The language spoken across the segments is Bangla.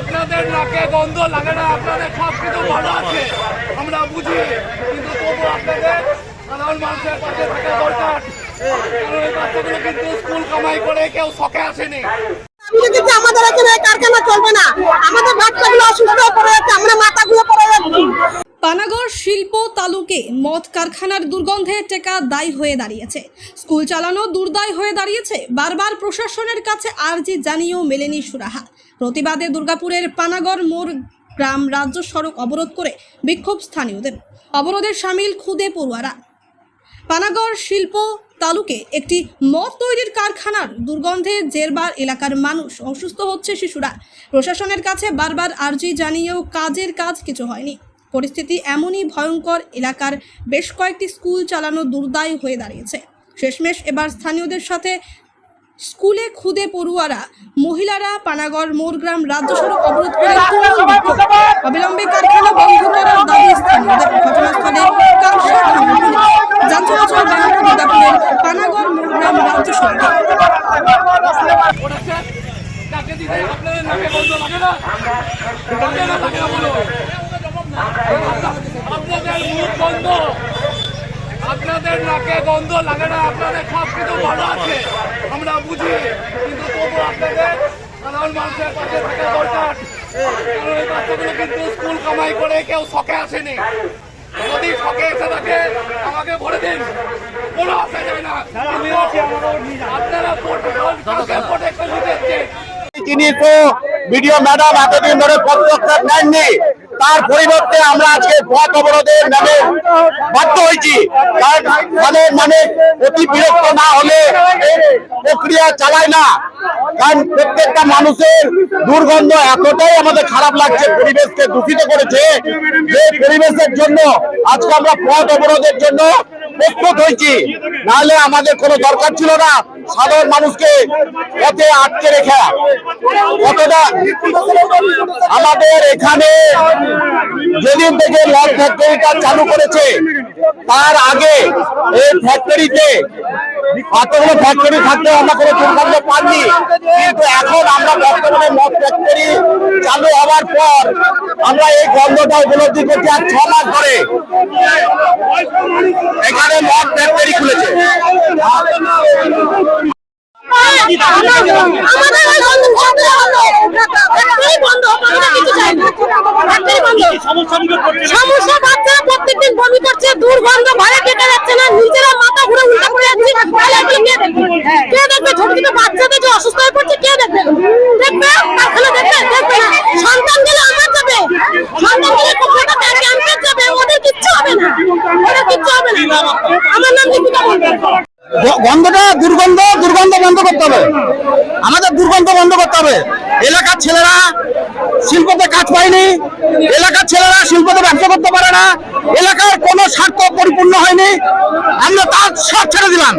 আপনাদের নাকে গন্ধ লাগে না, আপনাদের সব কিছু ভালো আছে। আমরা বুঝি, কিন্তু তবু আপনাদের সাধারণ মানুষের পাশে থাকা দরকার। কিন্তু স্কুল কামাই করে, কেউ শখে আসেনি। আমাদের এখানে কারখানা চলবে না। আমাদের বাচ্চাগুলো অসুস্থ হয়ে পড়ে যাচ্ছে আমরা মাথাগুলো পড়ে যাচ্ছি পানাগড় শিল্প তালুকে মদ কারখানার দুর্গন্ধে টেকা দায়ী হয়ে দাঁড়িয়েছে। স্কুল চালানো দুর্দায় হয়ে দাঁড়িয়েছে। বারবার প্রশাসনের কাছে আর্জি জানিয়েও মেলেনি সুরাহা। প্রতিবাদে দুর্গাপুরের পানাগড় মোড় গ্রাম রাজ্য সড়ক অবরোধ করে বিক্ষোভ স্থানীয়দের। অবরোধের সামিল খুদে পড়ুয়ারা। পানাগড় শিল্প তালুকে একটি মদ তৈরির কারখানার দুর্গন্ধে জেরবার এলাকার মানুষ অসুস্থ হচ্ছে শিশুরা। প্রশাসনের কাছে বারবার আর্জি জানিয়েও কাজের কাজ কিছু হয়নি। পরিস্থিতি এমনই ভয়ঙ্কর এলাকার বেশ কয়েকটি স্কুল চালানো দুর্দায় হয়ে দাঁড়িয়েছে। শেষমেশ এবার স্থানীয়দের সাথে স্কুলে খুদে পড়ুয়ারা মহিলারা পানাগড় মোরগ্রাম রাজ্য সড়ক অবরোধ করে অবিলম্বে কারখানা বন্ধ করার দাবি স্থানীয়দের। ঘটনাস্থলে কারশা থানা পুলিশ যান চলাচল ব্যাহত দুর্গাপুরের পানাগড় মোরগ্রাম রাজ্য সড়কে ওটাছে তাকে দিতে আপনাদের নাকে গন্ধ লাগে না লাগে না লাগে না বলো আপনাদের মুখ বন্ধ। আপনাদের নাকে গন্ধ লাগে না, আপনাদের সব কিছু ভালো আছে। আমরা বুঝি, কিন্তু তবু আপনাদের সাধারণ মানুষের পাশে থাকা দরকার। কারণ এই বাচ্চাগুলো কিন্তু স্কুল কামাই করে, কেউ শখে আসেনি। যদি শখে এসে থাকে আমাকে ভরে দিন। কোনো আসা যায় না। আপনারা তিনি তো বিডিও ম্যাডাম এতদিন ধরে পদক্ষেপ নেননি। তার পরিবর্তে আমরা আজকে পথ অবরোধের নামে বাধ্য হয়েছি। কারণ মানে মানে অতি বিরক্ত না হলে প্রক্রিয়া চালায় না। কারণ প্রত্যেকটা মানুষের দুর্গন্ধ এতটাই আমাদের খারাপ লাগছে, পরিবেশকে দূষিত করেছে যে পরিবেশের জন্য আজকে আমরা পথ অবরোধের জন্য প্রস্তুত হয়েছি। নাহলে আমাদের কোনো দরকার ছিল না। সাধারণ মানুষকে পথে আটকে রেখে। কতটা আমাদের এখানে যেদিন থেকে লঞ্চ ফ্যাক্টরিটা চালু করেছে, তার আগে এই ফ্যাক্টরিতে এতগুলো ফ্যাক্টরি থাকলেও আমরা কোনো দুর্গন্ধ পাইনি কিন্তু এখন আমরা বর্তমানে মদ ফ্যাক্টরি চালু হওয়ার পর আমরা এই গন্ধটা উপলব্ধি করছি আর ছ মাস ধরে এখানে মদ ফ্যাক্টরি খুলেছে আমাদের ওই বন্ধ বন্ধ হলো ফ্যাক্টরি বন্ধ আমরা কিছু চাই না ফ্যাক্টরি বন্ধ সমস্যা বাচ্চারা প্রত্যেকদিন বমি করছে দুর্গন্ধ ঘরে কেটে যাচ্ছে না নিজেরা মাথা ঘুরে উল্টা পড়ে যাচ্ছে তাহলে এগুলো কে দেখবে কে দেখবে ছোট ছোট বাচ্চাদের যে অসুস্থ হয়ে পড়ছে কে দেখবে দেখবে কারখানা দেখবে দেখবে না সন্তান গেলে আমার যাবে সন্তান গেলে কোথাটা ক্যাম্পে যাবে ওদের কিচ্ছু হবে না ওদের কিচ্ছু হবে না আমার নাম দীপিকা মন্ডল গ- গন্ধটা দুর্গন্ধ দুর্গন্ধ বন্ধ করতে হবে। আমাদের দুর্গন্ধ বন্ধ করতে হবে। এলাকার ছেলেরা শিল্পতে কাজ পায়নি, এলাকার ছেলেরা শিল্পতে ব্যবসা করতে পারে না, এলাকার কোনো স্বার্থ পরিপূর্ণ হয়নি। আমরা তার সব ছেড়ে দিলাম।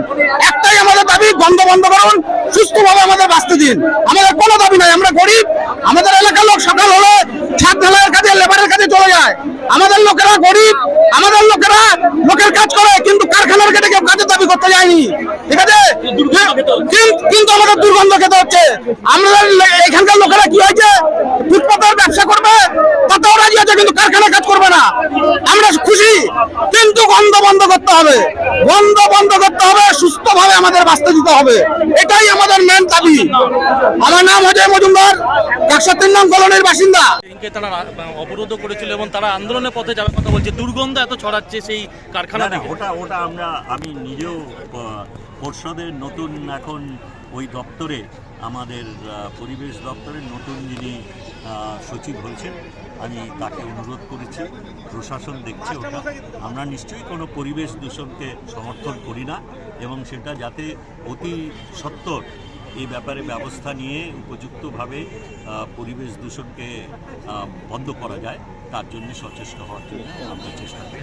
একটাই আমাদের দাবি, গন্ধ বন্ধ করুন, সুস্থভাবে আমাদের বাঁচতে দিন। আমাদের কোনো দাবি নাই, আমরা গরিব। আমাদের এলাকার লোক সকাল হলে ছাদ ঢালাইয়ের কাজে, লেবারের কাজে চলে যায়। আমাদের লোকেরা গরিব, আমাদের লোকেরা লোকের কাজ করে কিন্তু কারখানার গেটে কেউ কাজের দাবি করতে যায়নি ঠিক আছে? কিন্তু আমাদের দুর্গন্ধ খেতে হচ্ছে। আমরা এখানকার লোকেরা কি হয়েছে? ফুটপাতের ব্যবসা করবে? তাতেও রাজি আছে কিন্তু কারখানা কাজ করবে না। আমরা খুশি কিন্তু গন্ধ বন্ধ করতে হবে। গন্ধ বন্ধ করতে হবে সুস্থভাবে আমাদের বাঁচতে দিতে হবে। এটাই আমাদের মেন দাবি। আমার নাম অজয় মজুমদার একশো তিন নং কলোনির বাসিন্দা। তারা অবরোধ করেছিল এবং তারা আন্দোলনের পথে যাবে কথা বলছে। দুর্গন্ধ এত ছড়াচ্ছে সেই কারখানা ওটা ওটা আমরা আমি নিজেও পর্ষদের নতুন এখন ওই দপ্তরে আমাদের পরিবেশ দপ্তরের নতুন যিনি সচিব হয়েছেন আমি তাকে অনুরোধ করেছি, প্রশাসন দেখছে ওটা। আমরা নিশ্চয়ই কোনো পরিবেশ দূষণকে সমর্থন করি না এবং সেটা যাতে অতি সত্বর এই ব্যাপারে ব্যবস্থা নিয়ে উপযুক্তভাবে পরিবেশ দূষণকে বন্ধ করা যায়, তার জন্য সচেষ্ট হওয়ার জন্য আমরা চেষ্টা করি।